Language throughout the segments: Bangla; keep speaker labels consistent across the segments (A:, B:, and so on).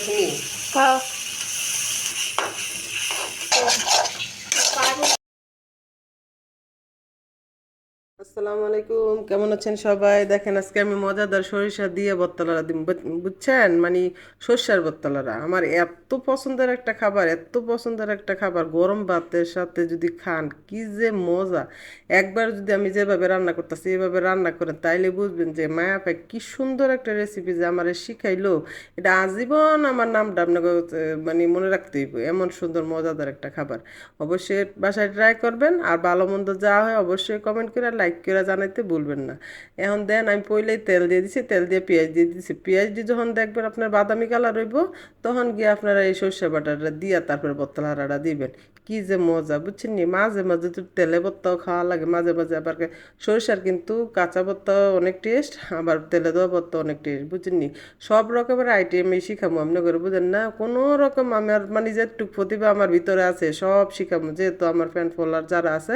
A: Comigo.
B: Qual?
A: আসসালামু আলাইকুম। কেমন আছেন সবাই? দেখেন, আজকে আমি মজাদার সরিষা দিয়ে বত্তলারা দিন বুঝছেন? মানে সর্ষার বত্তলারা। আমার এত পছন্দের একটা খাবার, এত পছন্দের একটা খাবার। গরম ভাতের সাথে যদি খান, কি যে মজা। একবার যদি আমি যেভাবে রান্না করতেছি, এভাবে রান্না করেন, তাইলে বুঝবেন যে, মায়া পাই কি সুন্দর একটা রেসিপি যে আমার শিখাইলো। এটা আজীবন আমার নামটা আপনাকে মানে মনে রাখতে হইব। এমন সুন্দর, মজাদার একটা খাবার। অবশ্যই বাসায় ট্রাই করবেন। আর ভালো মন্দ যা হয় অবশ্যই কমেন্ট করে লাইক করে জানাইতে ভুলবেন না। এখন দেন আমি পইলেই তেল দিয়ে দিছি, তেল দিয়ে পেঁয়াজ দিয়ে দিছি। দিয়ে যখন দেখবেন আপনার বাদামি কালার হইব, তখন গিয়ে আপনারা এই সর্ষে বাটাটা দিয়া তারপরে বত্তলাটা দিবেন। কি যে মজা, বুঝছেন নি? মাঝে মাঝে তো তেলে ভর্তাও খাওয়া লাগে, মাঝে মাঝে আবার সরিষার কিন্তু কাঁচা ভর্তাও অনেক টেস্ট আবার তেলে দেওয়া ভর্তা অনেক টেস্ট বুঝছেন নি? সব রকমের আইটেম এই শিখামো আপনি করে বুঝেন না? কোনো রকম আমার মানে যেটুক প্রতিভা আমার ভিতরে আছে, সব শিখামো। যেহেতু আমার ফ্যান ফলোয়ার যারা আছে,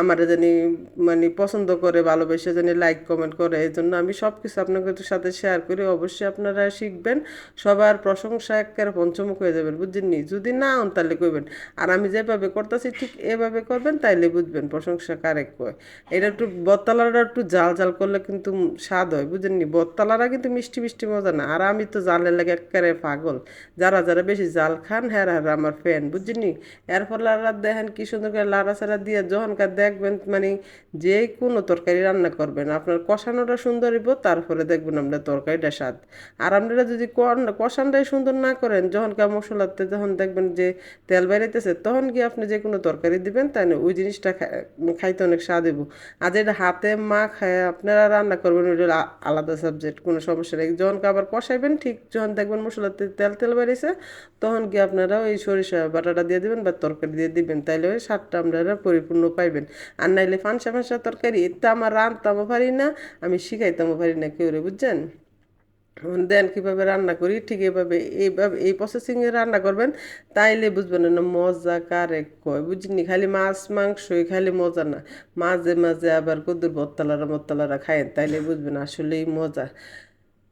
A: আমার জানি মানে পছন্দ করে, ভালোবেসে জানি লাইক কমেন্ট করে এই জন্য আমি সব কিছু আপনাদের সাথে শেয়ার করি। অবশ্যই আপনারা শিখবেন, সবার প্রশংসা একেবারে পঞ্চমুখ হয়ে যাবেন, বুঝছেন নি? যদি না হন তাহলে কইবেন। আর আমি যেভাবে করতেছি, ঠিক এভাবে করবেন, তাইলে বুঝবেন প্রশংসা কারে কয়। এটা একটু বত্তালাটা একটু জাল জাল করলে কিন্তু স্বাদ হয় বুঝেন নি? বত্তালারা কিন্তু মিষ্টি মিষ্টি মজা না। আর আমি তো জালের লাগে একেবারে পাগল। যারা যারা বেশি জাল খান হ্যাঁ হ্যাঁ আমার ফ্যান বুঝছেন নি? এর ফলে দেখেন কি সুন্দর করে লাড়া ছাড়া দিয়ে যখনকার দেখবেন মানে যে কোনো তরকারি রান্না করবেন। আপনার কষানোটা সুন্দর হইব, তারপরে দেখবেন আপনার তরকারিটা স্বাদ। আর আপনারা যদি কন- কষানটাই সুন্দর না করেন, যখন কা মশলাতে যখন দেখবেন যে তেল বেরাইতেছে তখন গিয়ে আপনি যে কোনো তরকারি দিবেন তাই ওই জিনিসটা খাইতে অনেক স্বাদ হইব। আর যেটা হাতে মা খায়, আপনারা রান্না করবেন, ওইটা আলাদা সাবজেক্ট কোনো সমস্যা নেই। যখন আবার কষাইবেন, ঠিক যখন দেখবেন মশলাতে তেল তেল বেরিয়েছে তখন গিয়ে আপনারা ওই সরিষা বাটাটা দিয়ে দিবেন বা তরকারি দিয়ে দিবেন, তাইলে ওই স্বাদটা আপনারা পরিপূর্ণ পাইবেন। আর নাইলে ফাঁসা ফাঁসা তরকারি এটা আমার রাঁধতামও পারি না, আমি শিখাইতামও পারি না কেউ রে, বুঝছেন? দেন কীভাবে রান্না করি, ঠিক এভাবে, এইভাবে, এই প্রসেসিংয়ে রান্না করবেন, তাইলে বুঝবেন না মজা কারে কয়, বুঝিনি? খালি মাছ, মাংসই খালি মজা না, মাঝে মাঝে আবার কদুর বত্তালারা মত্তালারা খায় তাইলে বুঝবেন আসলেই মজা।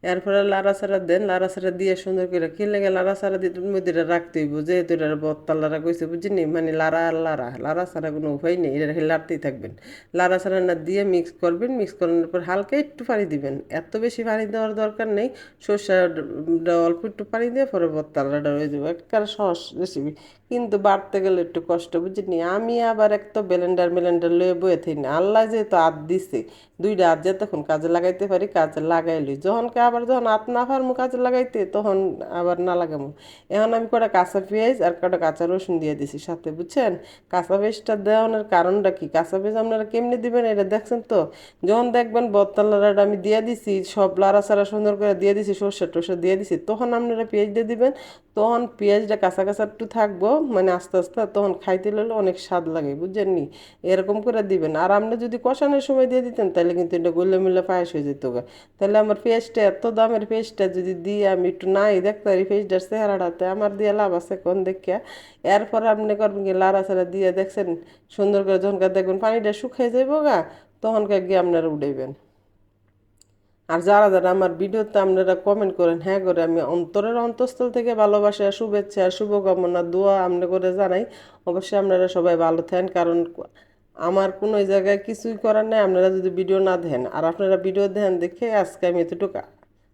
A: এরপরে লাড়া ছাড়া দেন, লাড়া ছাড়া দিয়ে সুন্দর করে কি লাগে লাড়া ছাড়া দিয়ে মধ্যে রাখতে হইব যেহেতু এটা বত্তালারা কইছে বুঝিনি মানে লাড়া আর লাড়া লাড়া ছাড়া কোনো উপায় নেই এটা লাড়তেই থাকবেন। লাড়া ছাড়া না দিয়ে মিক্স করবেন মিক্স করানোর পর হালকা একটু পানি দিবেন। এত বেশি পানি দেওয়ার দরকার নেই সর্ষাটা অল্প একটু পানি দিয়ে পরে বত্তালাটা হয়ে যাবে। একটা সহজ রেসিপি কিন্তু বাড়তে গেলে একটু কষ্ট বুঝিনি আমি আবার এক তো ব্লেন্ডার মেলেন্ডার লয়ে বয়ে থাকি না। আল্লাহ যেহেতু হাত দিছে, দুইটা হাত যে তখন কাজে লাগাইতে পারি, কাজে লাগাইলি যখন আবার যখন হাত না পারমু কাজে লাগাইতে, তখন আবার না লাগামু। এখন আমি কটা কাঁচা পেঁয়াজ আর কটা কাঁচা রসুন দিয়ে দিছি সাথে, বুঝছেন? কাঁচা পেঁয়াজটা দেওয়ানোর কারণটা কি? কাঁচা পেঁয়াজ আপনারা কেমনি দিবেন এটা দেখছেন তো? যখন দেখবেন বত্তালাটা আমি দিয়ে দিছি, সব লাড়া সারা সুন্দর করে দিয়ে দিছি, সর্ষে টর্ষে দিয়ে দিছি, তখন আপনারা পেঁয়াজ দিয়ে দিবেন। তখন পেঁয়াজটা কাঁচা কাঁচা একটু থাকব মানে আস্তে আস্তে তখন খাইতে হলে অনেক স্বাদ লাগে বুঝছেন নি এরকম করে দিবেন। আর আপনি যদি কষানোর সময় দিয়ে দিতেন, তাহলে কিন্তু এটা গোলে মিলে পায়েস হয়ে যেত তাহলে আমার পেঁয়াজটা দামের পেঁয়াজটা যদি দিয়ে আমি একটু নাই, দেখতে পারি পেঁয়াজটার চেহারাটাতে, আমার দিয়ে লাভ আছে কোন দেখিয়া? এরপর আপনি করবেন কি লাড়া ছাড়া দিয়ে দেখছেন, সুন্দর করে যখনকার দেখবেন পানিটা শুকিয়ে যাইব গা তখনকার গিয়ে আপনারা উঠাইবেন। আর যারা যারা আমার ভিডিওতে আপনারা কমেন্ট করেন হ্যাঁ করে আমি অন্তরের অন্তঃস্থল থেকে ভালোবাসা, শুভেচ্ছা, শুভকামনা, দোয়া আপনি করে জানাই। অবশ্যই আপনারা সবাই ভালো থাকেন, কারণ আমার কোনো জায়গায় কিছুই করার নেই। আপনারা যদি ভিডিও না দেন আর আপনারা ভিডিও দেন দেখে আজকে আমি এতটুকু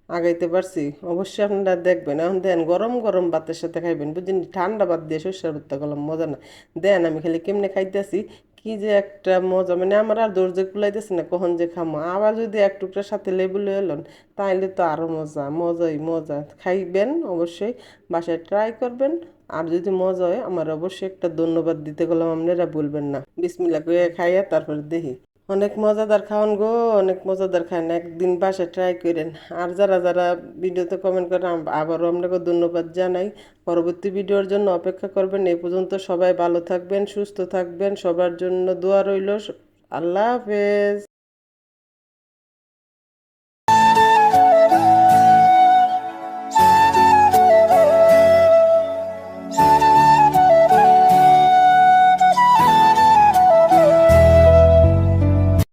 A: আগাইতে পারছি। অবশ্যই আপনারা দেখবেন। এখন দেন, গরম গরম ভাতের সাথে খাইবেন। বুঝলেন ঠান্ডা ভাত দিয়ে সরষের ভাতটা করলাম মজা না। দেন, আমি খালি কেমনে খাইতেছি? কি যে একটা মজা। মানে আমার আর ধৈর্য কুলাইতেছে না, কখন যে খামো। আবার যদি এক টুকরার সাথে লেবু এলেন তাইলে তো আরও মজা। মজাই মজা। খাইবেন অবশ্যই, বাসায় ট্রাই করবেন। আর যদি মজা হয়, আমার অবশ্যই একটা ধন্যবাদ দিতে গেলাম। আপনারা বলবেন না। বিসমিল্লা করে খাইয়া তারপরে দেখি। অনেক মজাদার খাওয়ান গো, অনেক মজাদার খান একদিন বাসে ট্রাই করেন। আর যারা যারা ভিডিওতে কমেন্ট করেন আবারও আপনাকে ধন্যবাদ জানাই। পরবর্তী ভিডিওর জন্য অপেক্ষা করবেন। এ পর্যন্ত সবাই ভালো থাকবেন, সুস্থ থাকবেন। সবার জন্য দোয়া রইল। আল্লাহ হাফেজ।